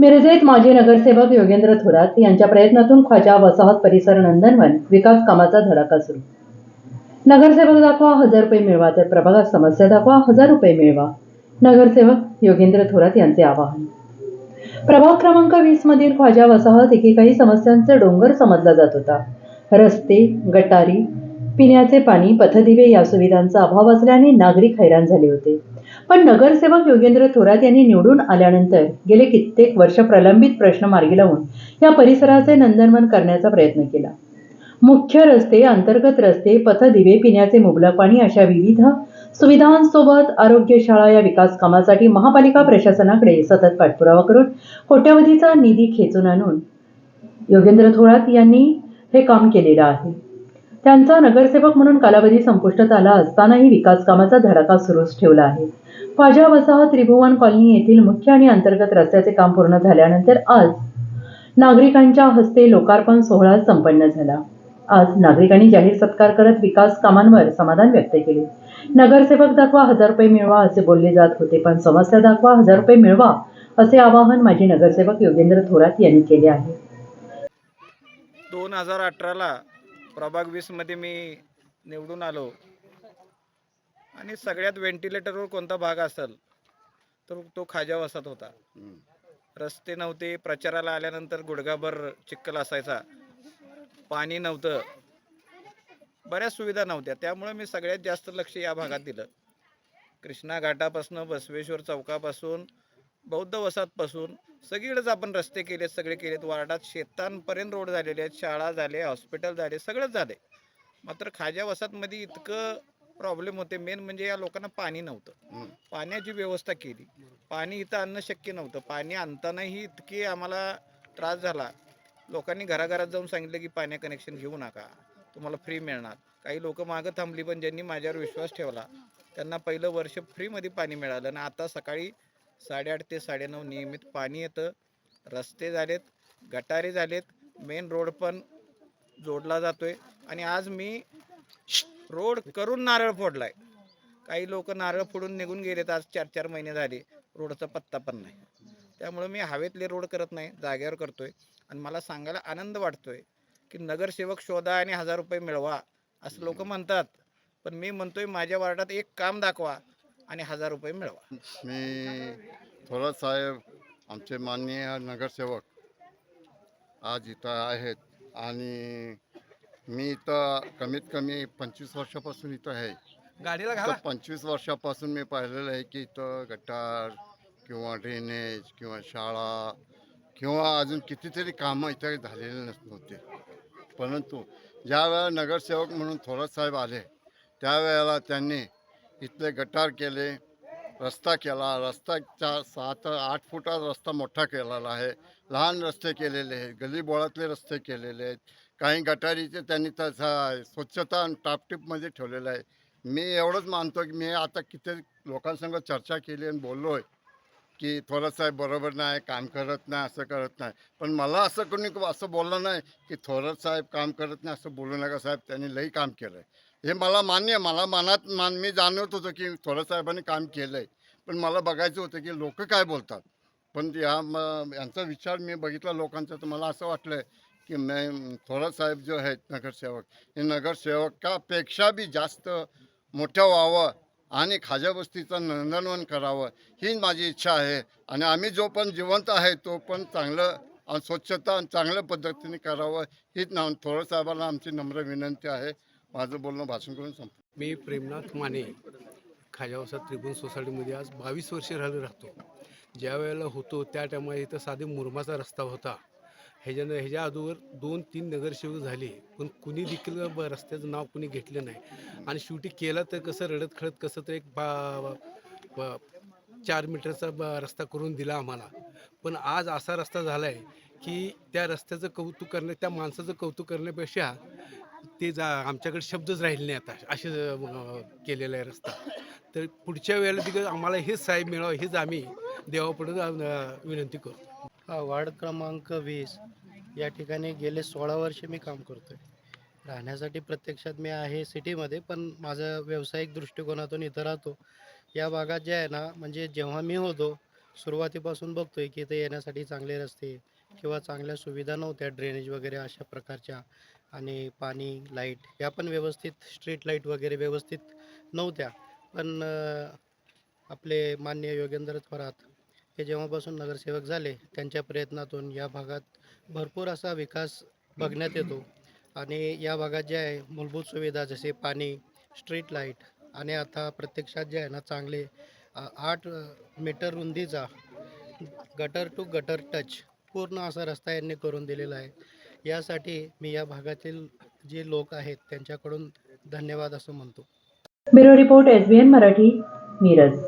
मिरजेत माजी नगरसेवक योगेंद्र थोरात यांच्या प्रयत्नातून ख्वाजा वसाहत परिसर नंदनवन विकास कामाचा धडाका सुरू. नगरसेवक दाखवा हजार रुपये मिळवा तर प्रभागात समस्या दाखवा हजार रुपये मिळवा नगरसेवक योगेंद्र थोरात यांचे आवाहन. प्रभाग क्रमांक वीस मधील ख्वाजा वसाहत एकेकाळी समस्यांचा डोंगर समजला जात होता. रस्ते गटारी पिण्याचे पाणी पथदिवे या सुविधांचा अभाव असल्याने नागरिक हैराण झाले होते. पण नगरसेवक योगेंद्र थोरात यांनी निवडून आल्यानंतर गेले कित्येक वर्ष प्रलंबित प्रश्न मार्गी लावून या परिसराचे नंदनवन करण्याचा प्रयत्न केला. मुख्य रस्ते अंतर्गत रस्ते पथदिवे पिण्याचे मुबलक पाणी अशा विविध सुविधांसोबत आरोग्य शाळा या विकास कामासाठी महापालिका प्रशासनाकडे सतत पाठपुरावा करून कोट्यावधीचा निधी खेचून आणून योगेंद्र थोरात यांनी हे काम केलेलं आहे. त्यांचा नगरसेवक म्हणून कालावधी संपुष्टात आला असतानाही विकास कामाचा धडाका सुरूच ठेवला आहे. ख्वाजा वसाहत त्रिभुवन कॉलनी येथील मुख्य आणि अंतर्गत रस्त्याचे काम पूर्ण झाल्यानंतर आज नागरिकांच्या हस्ते लोकार्पण सोहळा संपन्न झाला. आज नागरिकांनी जाहीर सत्कार करत विकास कामांवर समाधान व्यक्त केले. नगरसेवक दाखवा हजार रुपये मिळवा असे बोलले जात होते पण समस्या दाखवा हजार रुपये मिळवा असे आवाहन माजी नगरसेवक योगेंद्र थोरात यांनी केले आहे. दोन हजार अठराला प्रभाग वीसमध्ये मी निवडून आलो. आणि सगळ्यात व्हेंटिलेटरवर कोणता भाग असेल तर तो खाजा वसात होता. रस्ते नव्हते प्रचाराला आल्यानंतर गुडघाभर चिखल असायचा. पाणी नव्हतं. बऱ्याच सुविधा नव्हत्या. त्यामुळे मी सगळ्यात जास्त लक्ष या भागात दिलं. कृष्णा घाटापासून बसवेश्वर चौकापासून बौद्ध वसाहतपासून सगळीकडेच आपण रस्ते केलेत सगळे केलेत. वार्डात शेतांपर्यंत रोड झालेले आहेत शाळा झाले हॉस्पिटल झाले सगळंच झाले. मात्र खाजा वसाहतमध्ये इतकं प्रॉब्लेम होते. मेन म्हणजे या लोकांना पाणी नव्हतं. पाण्याची व्यवस्था केली. पाणी इथं आणणं शक्य नव्हतं. पाणी आणतानाही इतकी आम्हाला त्रास झाला. लोकांनी घराघरात जाऊन सांगितलं की पाण्या कनेक्शन घेऊ नका. तुम्हाला फ्री मिळणार. काही लोक मागं थांबली पण ज्यांनी माझ्यावर विश्वास ठेवला त्यांना पहिलं वर्ष फ्रीमध्ये पाणी मिळालं. आणि आता सकाळी साडेआठ ते साडेनऊ नियमित पाणी येतं. रस्ते झालेत गटारे झालेत. मेन रोड पण जोडला जातोय. आणि आज मी रोड करून नारळ फोडलाय. काही लोक नारळ फोडून निघून गेलेत आज चार चार महिने झाले. रोडचा पत्ता पण नाही. त्यामुळे मी हवेतले रोड करत नाही जागेवर करतोय. आणि मला सांगायला आनंद वाटतोय की नगरसेवक शोधा आणि हजार रुपये मिळवा असं लोक म्हणतात. पण मी म्हणतोय माझ्या वार्डात एक काम दाखवा आणि हजार रुपये मिळवा. मी थोरात साहेब आमचे माननीय नगरसेवक आज इथं आहेत आणि मी इथं कमीत कमी पंचवीस वर्षापासून इथं आहे. गाडीला तर पंचवीस वर्षापासून मी पाहिलेलं आहे की इथं गटार किंवा ड्रेनेज किंवा शाळा किंवा अजून कितीतरी कामं इथं झालेले नस- नव्हते. परंतु ज्यावेळेला नगरसेवक म्हणून थोरात साहेब आले त्यावेळेला त्यांनी इथले गटार केले रस्ता केला. रस्ताच्या सात आठ फुटात रस्ता मोठा केलेला आहे. लहान रस्ते केलेले आहेत. गलीबोळातले रस्ते केलेले आहेत. काही गटारीचे त्यांनी तसा स्वच्छता आणि टापटीपमध्ये ठेवलेलं आहे. मी एवढंच मानतो की मी आता किती लोकांसंग चर्चा केली आणि बोललो आहे की थोरात साहेब बरोबर नाही काम करत नाही असं करत नाही. पण मला असं कोणी असं बोललं नाही की थोरात साहेब काम करत नाही असं बोलू नका साहेब त्यांनी लई काम केलं आहे हे मला मान्य आहे मला मनात मान मी जाणवत होतो की थोरात साहेबांनी काम केलं आहे पण मला बघायचं होतं की लोक काय बोलतात. पण या म यांचा विचार मी बघितला लोकांचा तर मला असं वाटलं आहे की मैं थोरात साहेब जो आहेत नगरसेवक हे नगरसेवकापेक्षा बी जास्त मोठं व्हावं आणि खाजा बस्तीचं नंदनवन करावं ही माझी इच्छा आहे. आणि आम्ही जो पण जिवंत आहे तो पण चांगलं आणि स्वच्छता आणि चांगल्या पद्धतीने करावं हीच ना थोरात साहेबांना आमची नम्र विनंती आहे. माझं बोलणं भाषण करून संप मी प्रेमनाथ माने खाजावसा त्रिभुवन सोसायटीमध्ये आज बावीस वर्षे राहिलो राहतो. ज्या वेळेला होतो त्या टायमाला इथं साधे मुरमाचा रस्ता होता. ह्याच्यानं ह्याच्या अगोदर दोन तीन नगरसेवक झाले पण कुणी देखील ब रस्त्याचं नाव कुणी घेतलं नाही. आणि शेवटी केलं तर कसं रडत खडत कसं तर एक बा ब- चार मीटरचा ब रस्ता करून दिला आम्हाला. पण आज असा रस्ता झाला आहे की त्या रस्त्याचं कौतुक करण्या त्या माणसाचं कौतुक करण्यापेक्षा ते जा आमच्याकडे शब्दच राहिले नाही आता असे अं, केलेला आहे रस्ता. तर पुढच्या वेळेला तिकडे आम्हाला हेच साहेब मिळावं हेच आम्ही देवापुढे विनंती करू हा वार्ड क्रमांक वीस. या ठिकाणी गेले सोळा वर्षे मी काम करतो आहे राहण्यासाठी प्रत्यक्षात मी आहे सिटीमध्ये पण माझं व्यावसायिक दृष्टिकोनातून इथं राहतो. या भागात जे आहे ना म्हणजे जेव्हा मी होतो सुरुवातीपासून बघतोय की इथे येण्यासाठी चांगले रस्ते किंवा चांगल्या सुविधा नव्हत्या ड्रेनेज वगैरे अशा प्रकारच्या आणि पाणी लाइट या पण व्यवस्थित स्ट्रीट लाइट वगैरे व्यवस्थित नव्हत्या. पण आपले मान्य योगेंद्र थोरात हे जेव्हापासून नगरसेवक झाले त्यांच्या प्रयत्नातून या भागात भरपूर असा विकास बघण्यात येतो. आणि या भागात जे आहे मूलभूत सुविधा जसे पाणी स्ट्रीट लाइट आणि आता प्रत्यक्षात जे आहे ना चांगले आठ मीटर रुंदीचा गटर टू गटर टच पूर्ण असा रस्ता यांनी करून दिलेला आहे. यासाठी मी या भागातील जे लोक आहेत त्यांच्याकडून धन्यवाद असं म्हणतो. Bureau report S B N Marathi Miraj.